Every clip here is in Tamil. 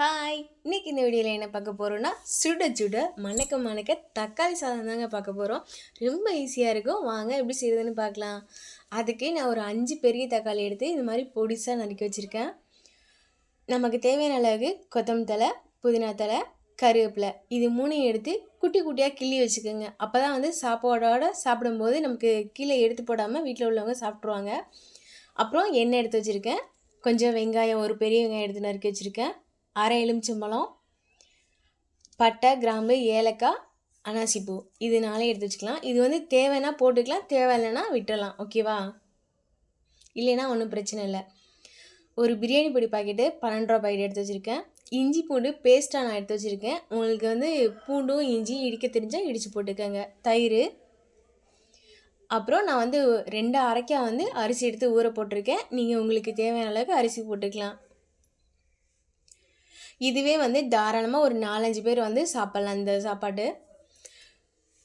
ஹாய் இன்றைக்கி இந்த வீடியோவில் என்ன பார்க்க போகிறோன்னா சுட சுட மணக்க மணக்க தக்காளி சாதம் தாங்க பார்க்க போகிறோம் ரொம்ப ஈஸியாக இருக்கும். வாங்க எப்படி செய்யுதுன்னு பார்க்கலாம். அதுக்கு நான் ஒரு அஞ்சு பெரிய தக்காளி எடுத்து இது மாதிரி பொடிசாக நறுக்கி வச்சுருக்கேன். நமக்கு தேவையான அளவுக்கு கொத்தமல்லி தலை புதினா தலை கருவேப்பிலை இது மூணையும் எடுத்து குட்டி குட்டியாக கிள்ளி வச்சுக்கோங்க. அப்போ தான் வந்து சாப்பாடோட சாப்பிடும்போது நமக்கு கீழே எடுத்து போடாமல் வீட்டில் உள்ளவங்க சாப்பிட்ருவாங்க அப்புறம் எண்ணெய் எடுத்து வச்சுருக்கேன். கொஞ்சம் வெங்காயம் ஒரு பெரிய வெங்காயம் எடுத்து நறுக்கி வச்சுருக்கேன். அரை எலுமிச்சம்பழம் பட்டை கிராம்பு ஏலக்காய் அனாசிப்பூ இது நாளே எடுத்து வச்சுக்கலாம். இது வந்து தேவைன்னா போட்டுக்கலாம் தேவை இல்லைன்னா விட்டுடலாம். ஓகேவா? இல்லைன்னா ஒன்றும் பிரச்சனை இல்லை. ஒரு பிரியாணி பொடி பாக்கெட்டு பன்னெண்டு ரூபா பாக்கெட் எடுத்து வச்சுருக்கேன். இஞ்சி பூண்டு பேஸ்ட்டாக நான் எடுத்து வச்சுருக்கேன். உங்களுக்கு வந்து பூண்டும் இஞ்சி இடிக்க தெரிஞ்சால் இடித்து போட்டுக்கோங்க. தயிர். அப்புறம் நான் வந்து ரெண்டு அரைக்காய் வந்து அரிசி எடுத்து ஊற போட்டிருக்கேன். நீங்கள் உங்களுக்கு தேவையான அளவுக்கு அரிசி போட்டுக்கலாம். இதுவே வந்து தாராளமாக ஒரு நாலஞ்சு பேர் வந்து சாப்பிட்லாம் இந்த சாப்பாடு.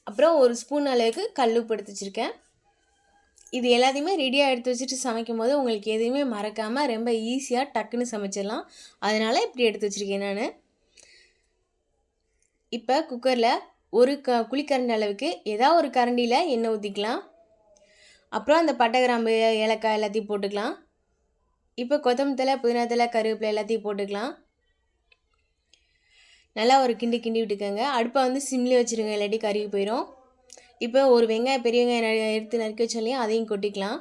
அப்புறம் ஒரு ஸ்பூன் அளவுக்கு கல் உப்பு எடுத்து வச்சுருக்கேன். இது எல்லாத்தையுமே ரெடியாக எடுத்து வச்சுட்டு சமைக்கும் போது உங்களுக்கு எதுவுமே மறக்காமல் ரொம்ப ஈஸியாக டக்குன்னு சமைச்சிடலாம். அதனால் இப்படி எடுத்து வச்சுருக்கேன் நான். இப்போ குக்கரில் ஒரு க குழிக்கரண்டி அளவுக்கு ஏதாவது ஒரு கரண்டியில் எண்ணெய் ஊற்றிக்கலாம் அப்புறம் அந்த பட்டை கிராம்பு ஏலக்காய் எல்லாத்தையும் போட்டுக்கலாம். இப்போ கொத்தமல்லி புதினத்தில் புதினா கருவேப்பிலை எல்லாத்தையும் போட்டுக்கலாம். நல்லா ஒரு கிண்டி கிண்டி விட்டுக்கோங்க. அடுப்பை வந்து சிம்லேயே வச்சுருங்க இல்லாட்டி கருகி போயிடும் இப்போ ஒரு வெங்காயம் பெரிய வெங்காயம் எடுத்து நறுக்கி வச்சாலையும் அதையும் கொட்டிக்கலாம்.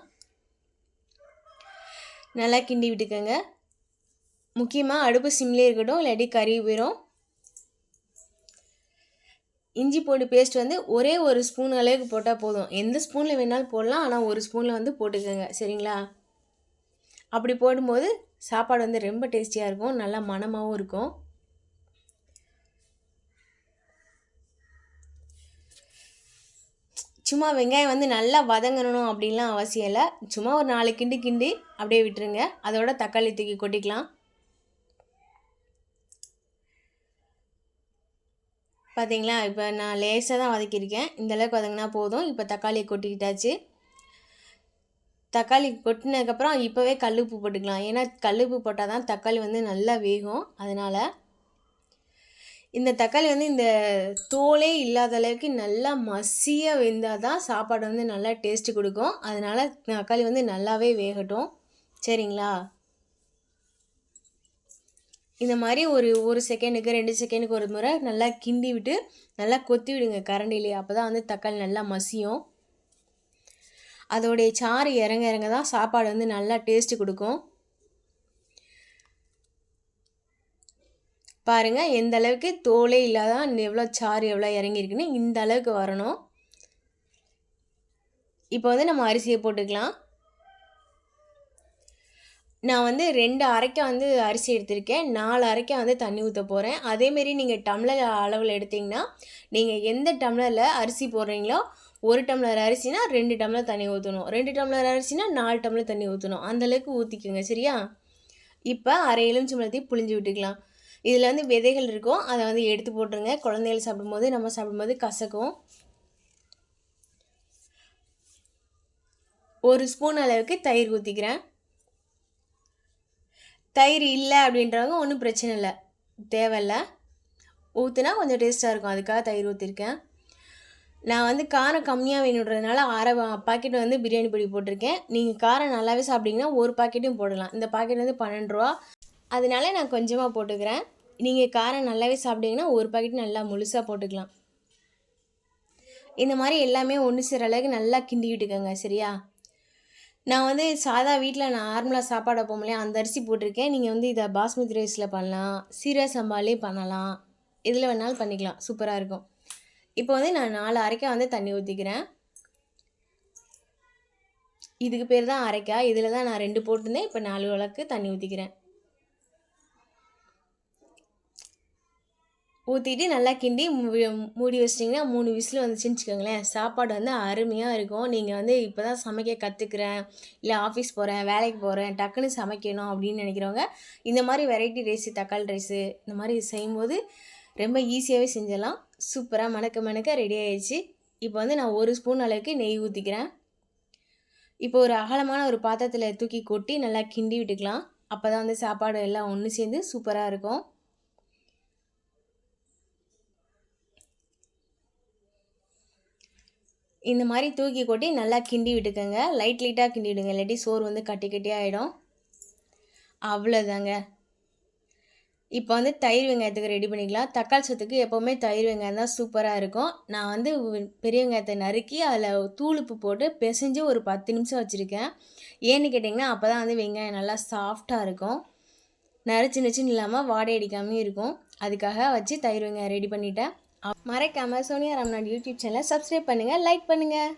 நல்லா கிண்டி விட்டுக்கோங்க. முக்கியமாக அடுப்பு சிம்லேயே இருக்கட்டும் இல்லாட்டி கருகி போயிடும் இஞ்சி பூண்டு பேஸ்ட் வந்து ஒரே ஒரு ஸ்பூன் அளவுக்கு போட்டால் போதும். எந்த ஸ்பூனில் வேணாலும் போடலாம் ஆனால் ஒரு ஸ்பூனில் வந்து போட்டுக்கோங்க. சரிங்களா? அப்படி போடும்போது சாப்பாடு வந்து ரொம்ப டேஸ்டியாக இருக்கும். நல்லா மணமாகவும் இருக்கும். சும்மா வெங்காயம் வந்து நல்லா வதங்கணும் அப்படின்லாம் அவசியம் இல்லை. சும்மா ஒரு நாலு கிண்டு கிண்டி அப்படியே விட்டுருங்க. அதோட தக்காளி தூக்கி கொட்டிக்கலாம். பார்த்தீங்களா இப்போ நான் லேசாக தான் வதக்கியிருக்கேன். இந்தளவுக்கு வதங்கினா போதும். இப்போ தக்காளியை கொட்டிக்கிட்டாச்சு. தக்காளி கொட்டினதுக்கப்புறம் இப்போவே கல்லுப்பு போட்டுக்கலாம். ஏன்னா கல்லுப்பு போட்டால் தான் தக்காளி வந்து நல்லா வேகும். அதனால் இந்த தக்காளி வந்து இந்த தோலே இல்லாத அளவுக்கு நல்லா மசியாக வெந்தால் தான் சாப்பாடு வந்து நல்லா டேஸ்ட்டு கொடுக்கும். அதனால் தக்காளி வந்து நல்லாவே வேகட்டும். சரிங்களா? இந்த மாதிரி ஒரு ஒரு செகண்டுக்கு ரெண்டு செகண்டுக்கு ஒரு முறை நல்லா கிண்டி விட்டு நல்லா கொத்தி விடுங்க கரண்டிலே. அப்போ தான் வந்து தக்காளி நல்லா மசியும். அதோடைய சாறு இறங்க இறங்க தான் சாப்பாடு வந்து நல்லா டேஸ்ட்டு கொடுக்கும். பாருங்கள் எந்த அளவுக்கு தோலே இல்லாதான் எவ்வளோ சாறு எவ்வளோ இறங்கியிருக்குன்னு இந்த அளவுக்கு வரணும். இப்போ வந்து நம்ம அரிசியை போட்டுக்கலாம். நான் வந்து ரெண்டு அரைக்கா வந்து அரிசி எடுத்திருக்கேன். நாலு அரைக்கா வந்து தண்ணி ஊற்ற போகிறேன் அதேமாரி நீங்கள் டம்ளர் அளவில் எடுத்திங்கன்னா நீங்கள் எந்த டம்ளரில் அரிசி போடுறீங்களோ ஒரு டம்ளர் அரிசினா ரெண்டு டம்ளர் தண்ணி ஊற்றணும் ரெண்டு டம்ளர் அரிசினா நாலு டம்ளர் தண்ணி ஊற்றணும் அந்தளவுக்கு ஊற்றிக்கோங்க சரியா? இப்போ அரை எலுமிச்சம்பழத்தையும் புளிஞ்சு விட்டுக்கலாம். இதில் வந்து விதைகள் இருக்கும். அதை வந்து எடுத்து போட்டுருங்க. குழந்தைகள் சாப்பிடும்போது நம்ம சாப்பிடும்போது கசக்கும். ஒரு ஸ்பூன் அளவுக்கு தயிர் ஊற்றிக்கிறேன் தயிர் இல்லை அப்படின்றவங்க ஒன்றும் பிரச்சனை இல்லை. தேவையில்லை. ஊற்றுனா கொஞ்சம் டேஸ்ட்டாக இருக்கும். அதுக்காக தயிர் ஊற்றிருக்கேன் நான் வந்து காரம் கம்மியாக வேணுன்றதுனால அரை பாக்கெட் வந்து பிரியாணி பொடி போட்டிருக்கேன். நீங்கள் காரம் நல்லாவே சாப்பிட்டீங்கன்னா ஒரு பாக்கெட்டும் போடலாம். இந்த பாக்கெட் வந்து பன்னெண்டு ரூபா. அதனால நான் கொஞ்சமாக போட்டுக்கிறேன். நீங்கள் காரம் நல்லாவே சாப்பிட்டீங்கன்னா ஒரு பாக்கெட் நல்லா முழுசாக போட்டுக்கலாம். இந்த மாதிரி எல்லாமே ஒன்று சேர அளவுக்கு நல்லா கிண்டிக்கிட்டுக்கோங்க சரியா? நான் வந்து சாதா வீட்டில் நான் நார்மலாக சாப்பாடு வைப்போம் இல்லையா அந்த அரிசி போட்டிருக்கேன். நீங்கள் வந்து இதை பாஸ்மதி ரைஸில் பண்ணலாம் சீரக சம்பாலே பண்ணலாம் இதில் வேணாலும் பண்ணிக்கலாம் சூப்பராக இருக்கும். இப்போ வந்து நான் நாலு அரைக்கா வந்து தண்ணி ஊற்றிக்கிறேன் இதுக்கு பேர் தான் அரைக்கா இதில் தான் நான் ரெண்டு போட்டிருந்தேன் இப்போ நாலு விளக்கு தண்ணி ஊற்றிக்கிறேன் ஊற்றிட்டு நல்லா கிண்டி மூடி வச்சிட்டிங்கன்னா மூணு விசில் வந்துச்சுன்னு வச்சுக்கோங்களேன். சாப்பாடு வந்து அருமையாக இருக்கும். நீங்கள் வந்து இப்போ தான் சமைக்க கற்றுக்குறேன் இல்லை ஆஃபீஸ் போகிறேன் வேலைக்கு போகிறேன் டக்குன்னு சமைக்கணும் அப்படின்னு நினைக்கிறவங்க இந்த மாதிரி வெரைட்டி ரைஸு தக்காளி ரைஸு இந்த மாதிரி செய்யும்போது ரொம்ப ஈஸியாகவே செஞ்சிடலாம். சூப்பராக மணக்க மணக்க ரெடி ஆகிடுச்சு இப்போ வந்து நான் ஒரு ஸ்பூன் அளவுக்கு நெய் ஊற்றிக்கிறேன் இப்போ ஒரு அகலமான ஒரு பாத்திரத்தில் தூக்கி கொட்டி நல்லா கிண்டி விட்டுக்கலாம். அப்போ தான் வந்து சாப்பாடு எல்லாம் ஒன்று சேர்ந்து சூப்பராக இருக்கும். இந்த மாதிரி தூக்கி கொட்டி நல்லா கிண்டி விட்டுக்கோங்க. லைட் லைட்டாக கிண்டி விடுங்க. இல்லாட்டி சோறு வந்து கட்டி கட்டி ஆகிடும் அவ்வளோதாங்க இப்போ வந்து தயிர் வெங்காயத்துக்கு ரெடி பண்ணிக்கலாம். தக்காளி சத்துக்கு எப்போவுமே தயிர் வெங்காயம் தான் சூப்பராக இருக்கும். நான் வந்து பெரிய வெங்காயத்தை நறுக்கி அதில் தூளுப்பு போட்டு பிசைஞ்சு ஒரு பத்து நிமிஷம் வச்சுருக்கேன். ஏன்னு கேட்டிங்கன்னா அப்போ தான் வந்து வெங்காயம் நல்லா சாஃப்டாக இருக்கும். நரைச்சி நச்சுன்னு இல்லாமல் வாடை அடிக்காமையும் இருக்கும். அதுக்காக வச்சு தயிர் வெங்காயம் ரெடி பண்ணிட்டேன். மறக்காமல் சோனியா ராம்நாட் யூடியூப் சேனலை சப்ஸ்கிரைப் பண்ணுங்கள் லைக் பண்ணுங்கள்